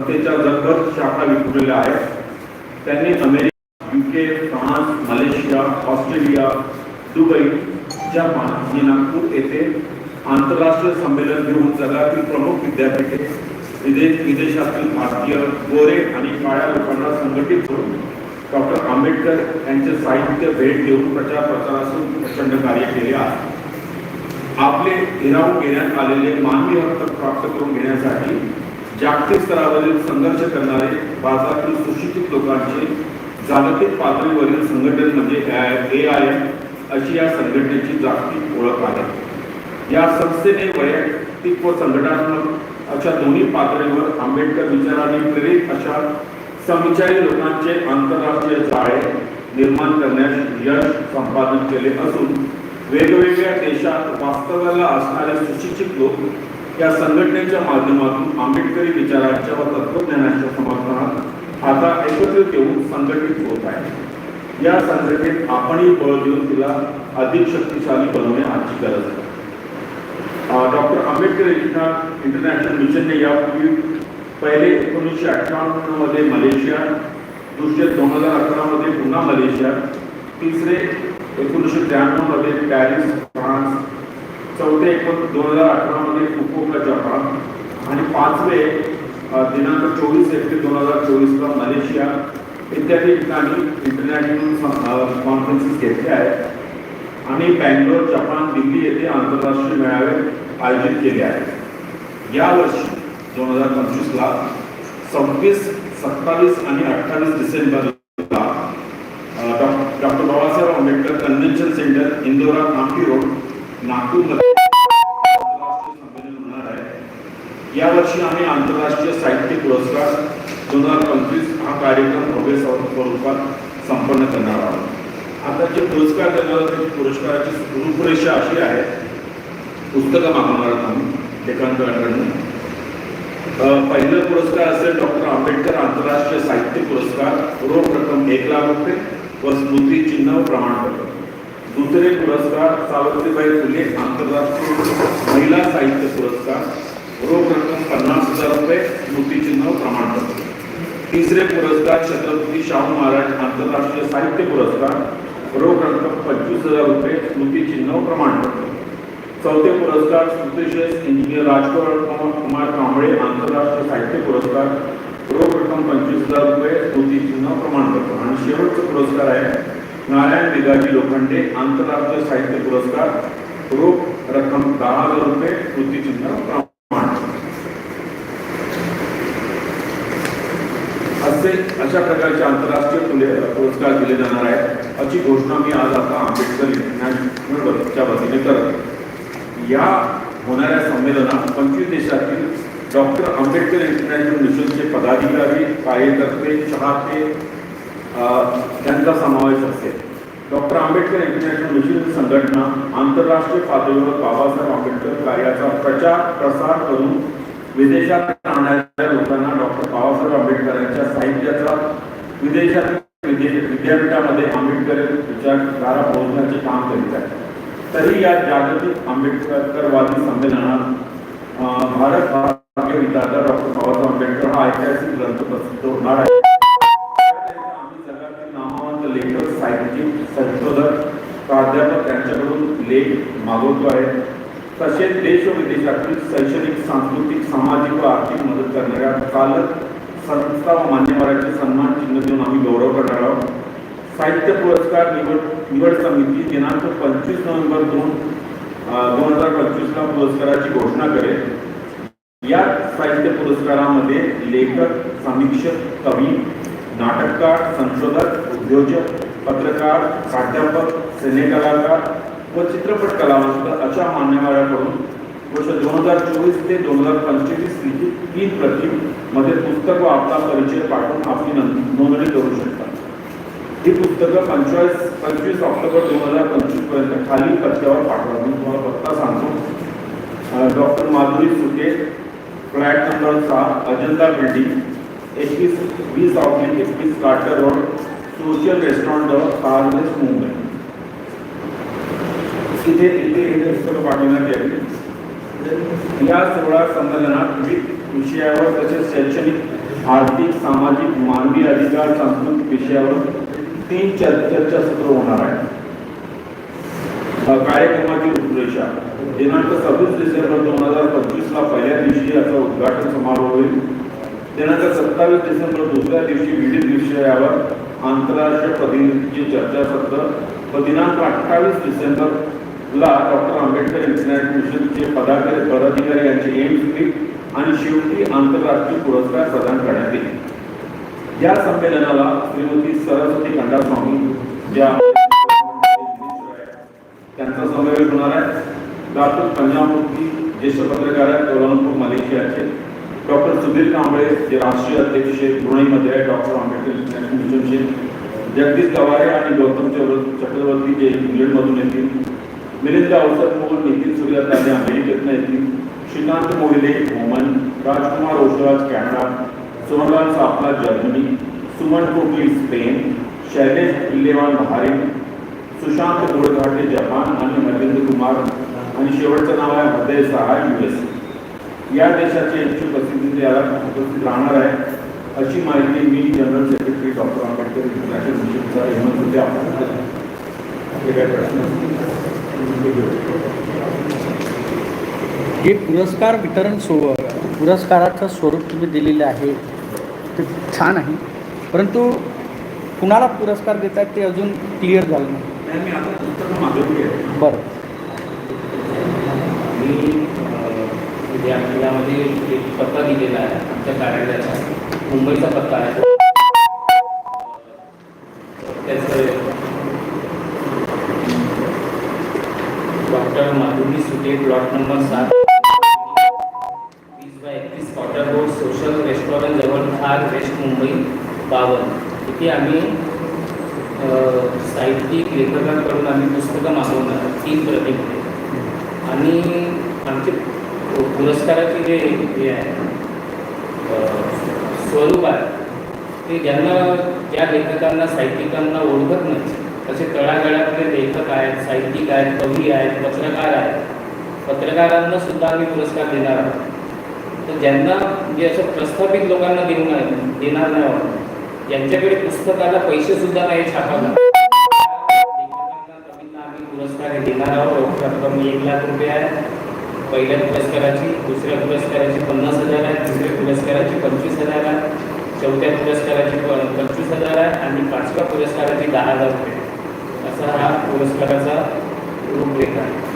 संस्थेच्या जगभर शाखा विखुरलेल्या आहेत. त्यांनी America UK France Malaysia Australia Dubai Japan आणि नागपूर येथे आंतरराष्ट्रीय संमेलन घेऊन जगातील प्रमुख विद्यापीठे विदेश विदेशातील भारतीय गोरे आणि काळ्या लोकांना संघटित करून डॉक्टर आंबेडकर यांचे साहित्य भेट देऊन प्रचार प्रसारातून प्रचंड कार्य केले आहे. आपले हिरावून घेण्यात आलेले मानवी हक्क प्राप्त करून घेण्यासाठी जागतिक स्तरावरील संघर्ष करणारे भारतातील सुशिक्षित लोकांचे जागतिक पातळीवरील संघटन म्हणजे ए आय एम अशी या संघटनेची जागतिक ओळख आहे. या संस्थेने वैयक्तिक व संघटनात्मक अशा दोन्ही पातळीवर आंबेडकर विचारांनी प्रेरित अशा समविचारी लोकांचे आंतरराष्ट्रीय जाळे निर्माण करण्यास यश संपादन केले असून वेगवेगळ्या देशात वास्तव्याला असणारे सुशिक्षित लोक या संघटनेच्या माध्यमातून आंबेडकरी विचारांच्या व तत्वज्ञानाच्या समर्थनात आता एकत्रित येऊन संघटित होत आहे. या संघटनेत आपणही बळ देऊन तिला अधिक शक्तिशाली बनवणे आजची गरज आहे. डॉक्टर आंबेडकर इंटरनॅ- इंटरनॅशनल मिशनने यापूर्वी पहिले एकोणीसशे अठ्ठावन्नमध्ये मलेशिया दुसरे दोन हजार अकरा मध्ये पुन्हा मलेशिया तिसरे एकोणीसशे त्र्याण्णवमध्ये पॅरिस फ्रान्स चौथे एकोण दोन हजार अठरा मध्ये फुकुओका जपान आणि पाचवे दिनांक चोवीस एप्रिल दोन हजार चोवीसला मलेशिया इत्यादी ठिकाणी इंटरनॅशनल कॉन्फरन्सेस घेतले आहेत. आणि बँगलोर जपान दिल्ली येथे आंतरराष्ट्रीय मेळावे आयोजित केले आहेत. यावर्षी दोन हजार पंचवीसला सव्वीस सत्तावीस आणि अठ्ठावीस डिसेंबरला doctor Babasaheb Ambedkar convention centre Indora Kamptee road Nagpur आंतरराष्ट्रीय होणार आहे. यावर्षी आम्ही आंतरराष्ट्रीय साहित्य पुरस्कार दोन हजार पंचवीस हा कार्यक्रम भव्य स्वरूपात संपन्न करणार आहोत. आता जे पुरस्कार देणार आहोत, त्याची पुरस्काराची रूपरेषा अशी आहे. पुस्तकं मागवणार आहोत आम्ही लेखांकरांकडून पहिला पुरस्कार असेल डॉक्टर आंबेडकर आंतरराष्ट्रीय साहित्य पुरस्कार रोख रक्कम एक लाख रुपये व स्मृती चिन्ह प्रमाणपत्र. दुसरे पुरस्कार सावित्रीबाई फुले आंतरराष्ट्रीय महिला साहित्य पुरस्कार रोख रक्कम पन्नास हजार रुपये स्मृतिचिन्ह प्रमाणपत्र. तिसरे पुरस्कार छत्रपती शाहू महाराज आंतरराष्ट्रीय साहित्य पुरस्कार रोख रक्कम पंचवीस हजार रुपये स्मृतिचिन्ह प्रमाणपत्र. चौथे पुरस्कार स्मृतिशेष इंजिनियर राजकुमार कुमार कांबळे आंतरराष्ट्रीय साहित्य पुरस्कार रोख रक्कम पंचवीस हजार रुपये स्मृतिचिन्ह प्रमाणपत्र. आणि शेवटचा पुरस्कार आहे नारायण बिगाजी लोखंडे आंतरराष्ट्रीय साहित्य पुरस्कार रोख रक्कम दहा हजार रुपये कृतीचिन्ह प्रमाण. असे अशा प्रकारचे आंतरराष्ट्रीय फुले पुरस्कार दिले जाणार आहेत अशी घोषणा मी आज आता आंबेडकर इंटरनॅशनलच्या वतीने करत या होणाऱ्या संमेलनात पंचवीस देशातील डॉक्टर आंबेडकर इंटरनॅशनल मिशनचे पदाधिकारी कार्यकर्ते चाहते त्यांचा समावेश असेल. डॉक्टर आंबेडकर इंटरनॅशनल मिशन संघटना आंतरराष्ट्रीय पातळीवर बाबासाहेब आंबेडकर कार्याचा प्रचार प्रसार करून विदेशात राहणाऱ्या लोकांना डॉक्टर बाबासाहेब आंबेडकरांच्या साहित्याचा विदेशातील विद्यापीठामध्ये आंबेडकर विचारधारा पोहोचण्याचे काम करीत आहे तरी या जागतिक आंबेडकरवादी संमेलनात भारत भारतीय विधाता डॉक्टर बाबासाहेब आंबेडकर हा ऐतिहासिक ग्रंथ प्रसिद्ध होणार आहे. प्राध्यापक यांच्याकडून लेख मागवतो आहे. तसेच देश व विदेशातील शैक्षणिक सांस्कृतिक सामाजिक व आर्थिक मदत करणाऱ्या चालक संस्था व मान्यवरांचे सन्मान चिन्ह देऊन आम्ही गौरव करणार आहोत. साहित्य पुरस्कार निवड निवड समिती दिनांक पंचवीस नोव्हेंबर दोन दोन हजार पंचवीसला पुरस्काराची घोषणा करेल. या साहित्य पुरस्कारामध्ये लेखक समीक्षक कवी नाटककार संशोधक उद्योजक पत्रकार प्राध्यापक सिनेकलाकार व चित्रपट कलावंत अशा मान्यवरांकडून वर्ष दोन हजार चोवीस ते दोन हजार पंचवीस लिखित तीन प्रति मध्ये पुस्तक व आपला परिचय पाठवून आपली नोंदणी करू शकतात. ही पुस्तकं पंचवीस पंचवीस ऑक्टोबर दोन हजार पंचवीसपर्यंत खालील पत्त्यावर पाठवा. मी तुम्हाला पत्ता सांगतो. डॉक्टर माधुरी सुके फ्लॅट नंबर सहा अजंता बिल्डिंग एकवीस वीस ऑब्लिक एकवीस कार्टर रोड सोशल रेस्टॉरंट जवळ कारलेस मुंबई. इथे इथे हे पुस्तकं पाठवण्यात यावी या सोहळा संमेलनात विविध विषयावर तसेच शैक्षणिक आर्थिक सामाजिक मानवी अधिकार सांस्कृतिक विषयावर तीन चर- चर्चासत्र होणार आहे कार्यक्रमाची रूपरेषा. दिनांक सव्वीस डिसेंबर दोन हजार पंचवीस ला पहिल्या दिवशी याचा उद्घाटन समारोह होईल. दिनांक सत्तावीस डिसेंबर दुसऱ्या दिवशी विविध विषयावर आंतरराष्ट्रीय प्रतिनिधींची चर्चासत्र व दिनांक अठ्ठावीस डिसेंबर ला डॉक्टर आंबेडकर इंटरनॅशनल मिशनचे पदाधिकारी पदाधिकारी यांचे एम्स क्लिप आणि शेवटी आंतरराष्ट्रीय पुरस्कार प्रदान करण्यात येईल. या संमेलनाला श्रीमती सरस्वती खंडास्वामी ज्या त्यांचा समावेश होणार आहे. डॉक्टर पंजाबमूर्ती ज्येष्ठ पत्रकार आहेत कोल्हापूर मलेशियाचे. डॉक्टर सुधीर कांबळे जे राष्ट्रीय अध्यक्ष पुणेमध्ये आहे. डॉक्टर आंबेडकर मिशनचे जगदीश गवारे आणि गौतम चक्रवर्ती जे इंग्लंडमधून येतील. मिलिंद अवसर मोहन नितीन सूर्याताने अमेरिकेतनं येतील. Shrikant Mohile Oman Rajkumar Oshraj Canada Sonlal Sapla Germany Suman Kotli Spain Shailesh Illewan Bahrain Sushant Godghate Japan आणि नरेंद्र कुमार आणि शेवटचं नाव आहे हृदय सहाय युएस या देशाचे इच्छुक प्रतिनिधी याला उपस्थित राहणार आहे. अशी माहिती मी general secretary doctor Ambedkar international मिशनचा Hemant होते आपण आपले काही प्रश्न? हे पुरस्कार वितरण सो पुरस्काराचं स्वरूप तुम्ही दिलेलं आहे. ते छान आहे. परंतु कुणाला पुरस्कार देतात ते अजून क्लिअर झालं नाही. बरं मी म्हणजे आपल्यामध्ये एक पत्ता दिलेला आहे. आमच्या कार्यालयाचा. मुंबईचा पत्ता आहे. त्याचं डॉक्टर माधुरी सुटे प्लॉट नंबर सात. वीस बाय एकतीस कॉटर रोड सोशल रेस्टॉरंट जवळ थार वेस्ट मुंबई बावन. इथे आम्ही साहित्यिक लेखकांकडून आम्ही पुस्तकं मागवणार. तीन प्रतिमध्ये आणि आमचे पुरस्काराचे जे हे आहे स्वरूप आहे ते ज्यांना ज्या लेखकांना साहित्यिकांना ओळखत नाही तसे तळागाळातले लेखक आहेत साहित्यिक आहेत कवी आहेत पत्रकार आहेत पत्रकारांना सुद्धा आम्ही पुरस्कार देणार आहोत. तर ज्यांना म्हणजे असं प्रस्थापित लोकांना देऊ नाही देणार नाही आहोत. यांच्याकडे पुस्तकाला पैसे सुद्धा नाही छापायला कवींना आम्ही पुरस्कार देणार आहोत. रक्कम एक लाख रुपये आहे. पहिल्या पुरस्काराची दुसऱ्या पुरस्काराची पन्नास हजार आहे तिसऱ्या पुरस्काराची पंचवीस हजार आहे चौथ्या पुरस्काराची प- पंचवीस हजार आहे आणि पाचव्या पुरस्काराची दहा हजार रुपये. असा हा पुरस्काराचा रूपरेखा आहे.